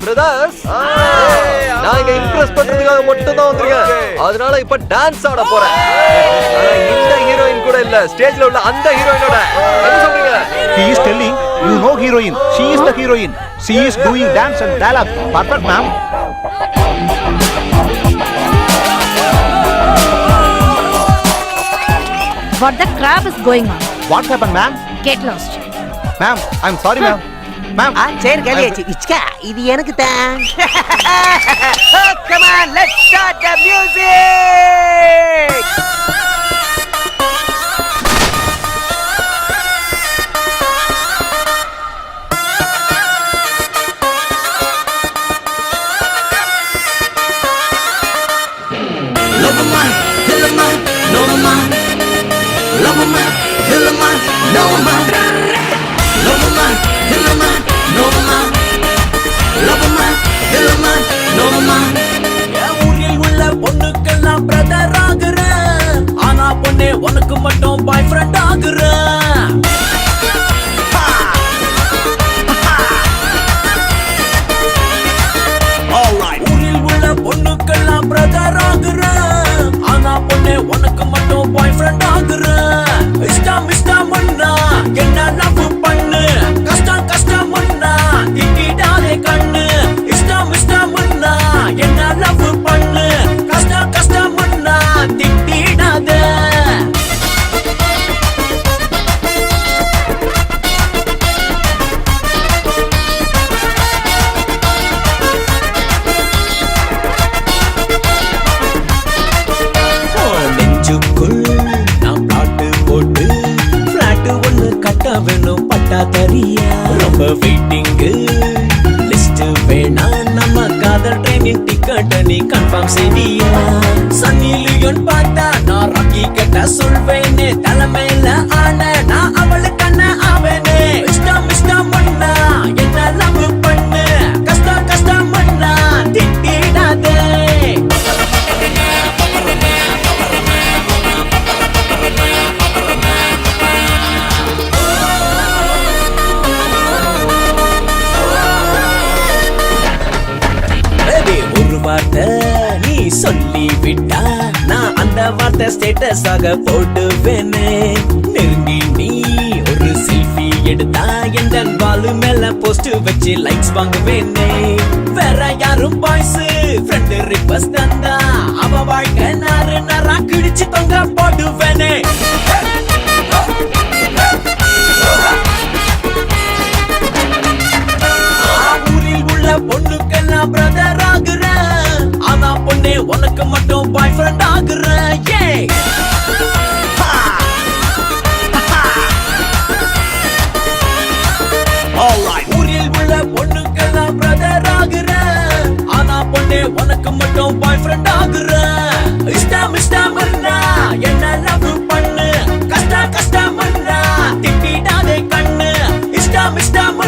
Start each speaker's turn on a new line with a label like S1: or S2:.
S1: Brothers நான் இங்க Impress பண்றதுக்காக மட்டும் தான் வந்திருக்கேன் அதனால இப்ப டான்ஸ் ஆட போறேன் இந்த ஹீரோயின் கூட இல்ல ஸ்டேஜ்ல உள்ள அந்த ஹீரோயினோட என்ன சொல்றீங்க
S2: He is telling you know heroine. She is the heroine. She is doing dance and dialogue. Perfect, ma'am.
S3: What the crap is going on?
S2: What happened, ma'am?
S3: Get lost.
S2: Ma'am, I'm sorry, ma'am. Ma'am,
S4: ஆ சரி காலியாச்சு. இச்கா இது எனக்கு தான். Come on let's start the music
S5: N brother ஆகுறேன் ஆனா பொண்ணே உனக்கு மட்டும் பாய் ஃப்ரெண்ட் Alright. ஊரில் உள்ள பொண்ணுக்கெல்லாம் பிரதர் ஆகுறேன் ஆனா பொண்ணே உனக்கு மட்டும் பாய் ஃப்ரெண்ட் ஆகுறேன் ரொம்ப வெயிட்டிங்கு. லிஸ்ட் வேணா நம்ம காதல் ட்ரெயினின் டிக்கெட் நீ கன்ஃபார்ம் செய்தியா. சன்னிலியோன் பார்த்தா நான் ராக்கி கேட்டா சொல்வேனே தலைமையில ஆ வார்த்தை நீ சொல்லி விட்டா நான் அந்த வார்த்தை ஸ்டேட்டஸ் ஆக போட்டுவேனே நெருங்கி நீ ஒரு செல்ஃபி எடுத்தா எந்த பாலு மேல போஸ்ட் வச்சு லைக்ஸ் வாங்குவேனே. வேற யாரும் பாய்ஸ் ஃப்ரெண்டு ரிக்வஸ்ட் தந்தா அவ வாழ்க்கை நாரு நாரா கிழிச்சு தொங்க போடுவேனே. நானே உனக்கு மட்டும் பாய் ஃப்ரெண்ட் ஆகுறேன் இஷ்டம் இஷ்டம் என்ன லவ் பண்ணு? கஷ்டம் கஷ்டம் திட்டிடாதே கண்ணு. இஷ்டம் இஷ்டம்